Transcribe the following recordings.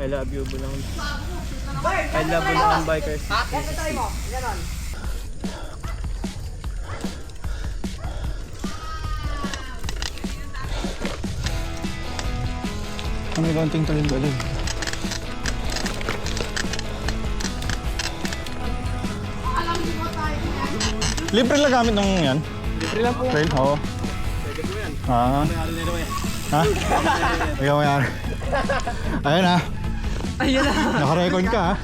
I love you, Bulang. I love Bulang Bikers. May konting talim-talim. Libre lang gamit ng yan? Libre lang po. Trail? Oo. Pwede po yan. Ah. Mayroon nito eh. Ha? Ikaw may ari. Ayun ha. Ayun na. Nakarecord ka ha.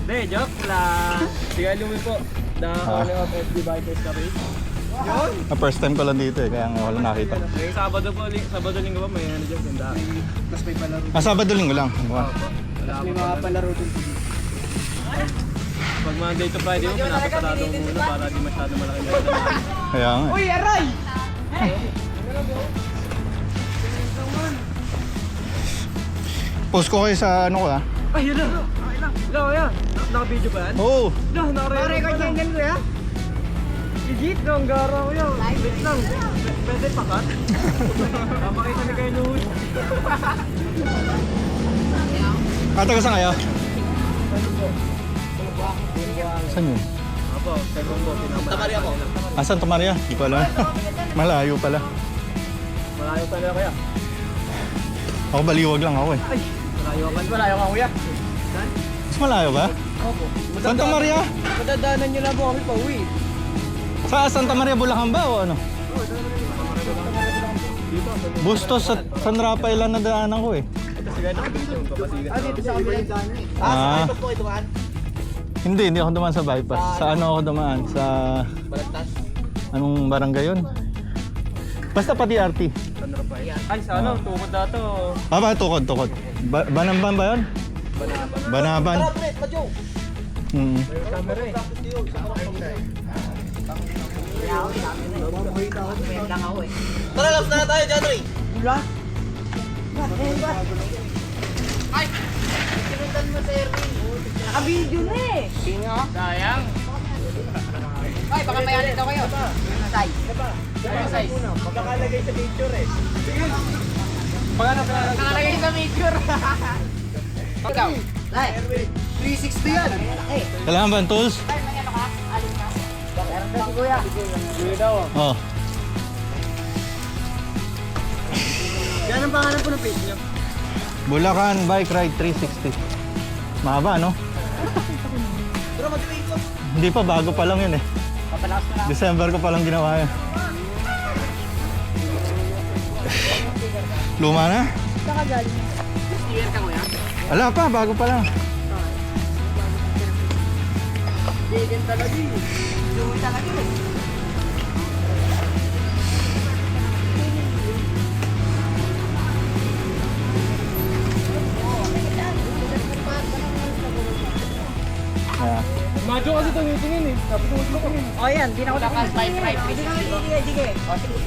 Hindi, joke lang. Sige, lumi po. The Ah. owner of FD Bikers Cafe. Yun. Ah, First time ko lang dito eh, kaya nga wala nakita. Ngayong Sabado po, li- Sabado linggo po, may ano dyan, ganda. Tapos may palaro. Ah, Sabado linggo lang. Wow. Wala may mga palaro din. Pag Monday to Friday po, pinapasarado ko muna para di masyado malaki na Kaya nga. eh. Uy, aray! Post ko kayo sa ano ko ha. Ay, yun na! Okay lang. Hello, yan. Naka-video ba yan? Oo. Oh, No, naka-record yan yan, kuya. Legit, no, ang gara ko yan. Wait lang. P- Pwede pakat? Pamakita ni kayo noon. ah, taga saan kayo? Saan yun? Apo, second po, pinakamalaki. ako. Ah, Santa Maria? Hindi ko alam. Malayo pala. Malayo pa nila kaya. Ako baliwag lang ako eh. Ay, malayo ka. Malayo ka, kuya. Mas malayo ba? Opo. Santa Maria? Madadaanan nyo lang po kami pa uwi. Sa Santa Maria, Bulacan ba o ano? Dito, sa Bustos sa San Rafael lang nadaanan ko eh. Ito si Gano, dito yung papasigat. Ah, dito sa kabilang daan Ah, po ito kan? hindi, hindi ako dumaan sa bypass. Sa ano ako dumaan? Sa Balagtas. anong barangay yun? Basta pati RT. Rafael. Ay, sa ano, tukod na to. Ah, ba? Tukod, tukod. Ba Banamban ba yun? Banaban. Camera eh. Tara, laps na tayo, Janry. Naka-video na eh. Sayang. Ay, baka mayalit daw kayo. Say. Magkakalagay sa picture eh. Pagano ka na Nakalagay sa picture. Ikaw. Say. 360 yan. Kailangan ba ang tools? ay, may ano ka? Alin ka? Meron na si Kuya. Sige daw. Oh. Yan ang pangalan po ng page niyo. Bulacan Bike Ride 360. Mahaba, no? Pero ko. Hindi pa, bago pa lang yun eh. Papalakas ko na. December ko pa lang ginawa yun. Luma na? Saan ka galing? Steer ka Kuya? Wala pa, bago pa lang. Digan talaga eh. Dumi talaga eh. Yeah. Madyo kasi tumingin eh. Tapos tumingin ko. O yan, di na ako Lakas bike ride. Sige, sige, sige. O, sige.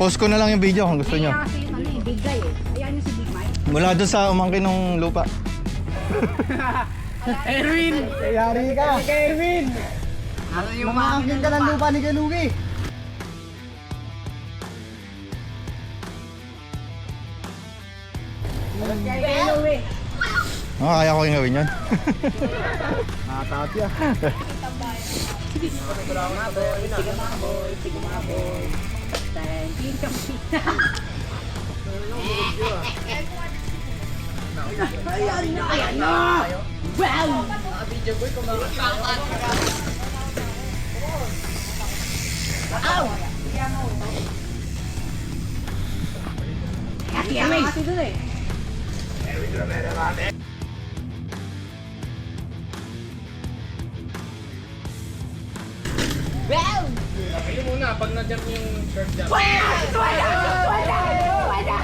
Post ko na lang yung video kung gusto nyo. Kaya kasi yung ano eh, big guy eh. Ayan yung si Big Mike. Mula doon sa umangkin ng lupa. Erwin! Yari ka. Erwin! Ano yung Mamaangkin ka ng lupa ni Galugi. Oh, kaya ko yung gawin yan. Nakatapos yan. Ayan na, ayan na! Wow! Ow! Ate Amis! Kasi dun Muna, pag na-jump yung shirt dyan. Wala! Wala! Wala! Wala!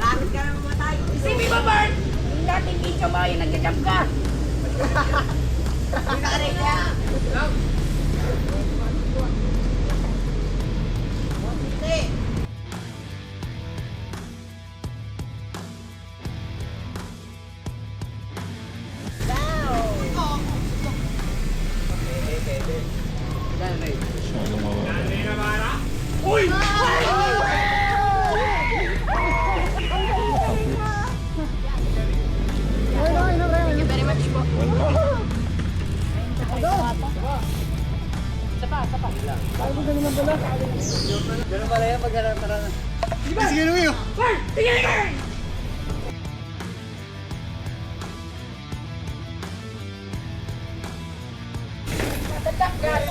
Malapit ka na mamatay. Isipin mo, Bert! Yung dating video mo, yung nag-jump ka. Pinakaray ka. Masyadong Ganun pala yan pag tara na. Sige, Louie. oh.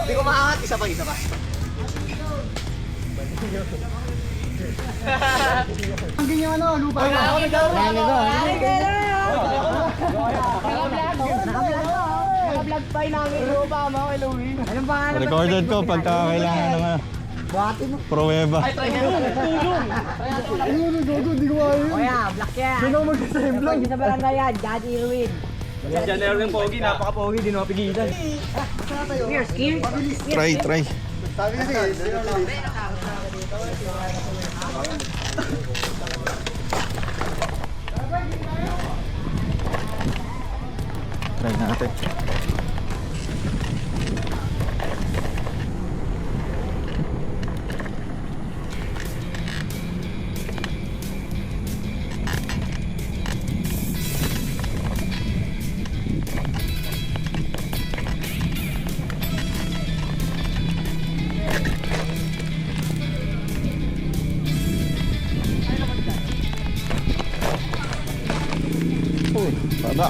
Hindi ko maangat. Isa pa, isa pa. Ang ganyan ano, lupa. Ako Naka-vlog pa namin lupa mo kay Louie. Anong pangalan? Recorded ko pagka kailangan ng ano, Buhati mo. pruweba. Ayun, gogo, di ko ayaw. Kuya, black yan. Sino ang mag-save lang? Sa barangay yan, Daddy Irwin. Yan dyan na yung pogi, napaka-pogi, di mapigilan. Here, skin. Try, try. Sabi kasi? Try natin. Uy,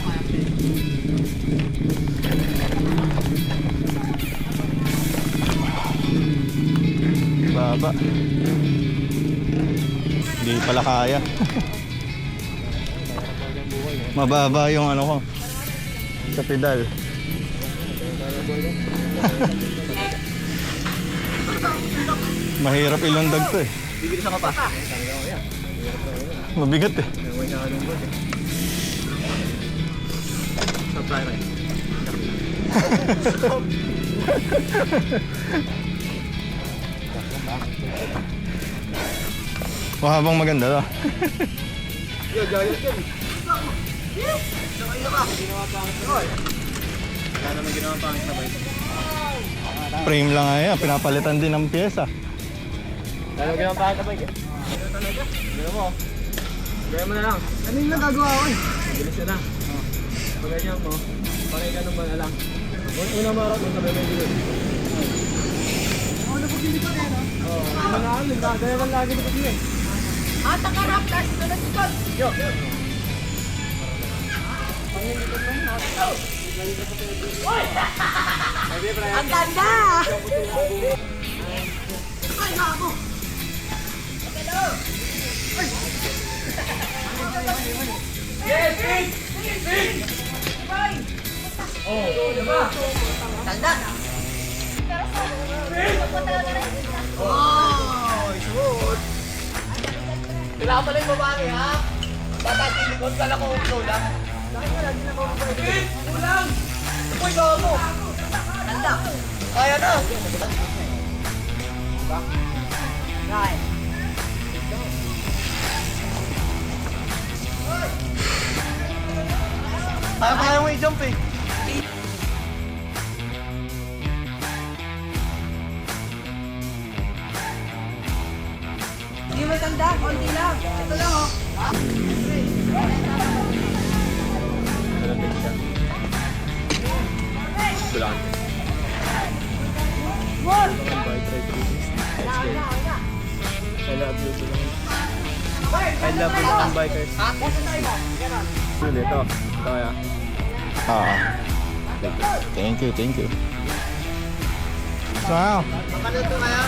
baba. Hindi pala kaya. Mababa yung ano ko. Sa pedal. Mahirap ilundag to eh. Bibilis ako pa. Mabigat eh. Tayo kayo. Mahabang maganda to. Yo, gayos yan. Wala naman ginawa pangit na bike. Frame lang nga yan. Pinapalitan din ng pyesa. Wala naman ginawa pangit na bike. Ano? Gano'n mo. Gaya mo na lang. Ano yung nagagawa ko eh? Bilis na lang. Oh. Pag ganyan mo, pangay ganun ba na lang. Una marap mo, sabay may bilis. Ako na pag-ibig ko na Oo. Ano na ano, gagaya lang lagi dito. At ang harap, last sunod ikot. Yo! Ang ganda! Kailangan pala yung babae, ha? Patatilikod ka lang kung ulang. Ulang! Uy, gago! Tanda! Kaya na! Right. Kaya kaya mo i-jump eh. Hindi mo tanda, konti lang. Ito lang oh. I love you to lang. I love you lang bikers. Yun, ito. Kaya. Ah. Thank you, thank you. So, Makaluto kaya?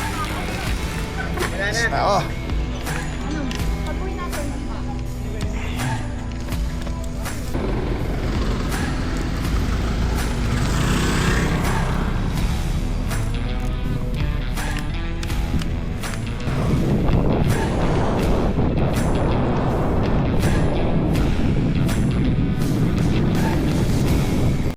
Wala na. ako.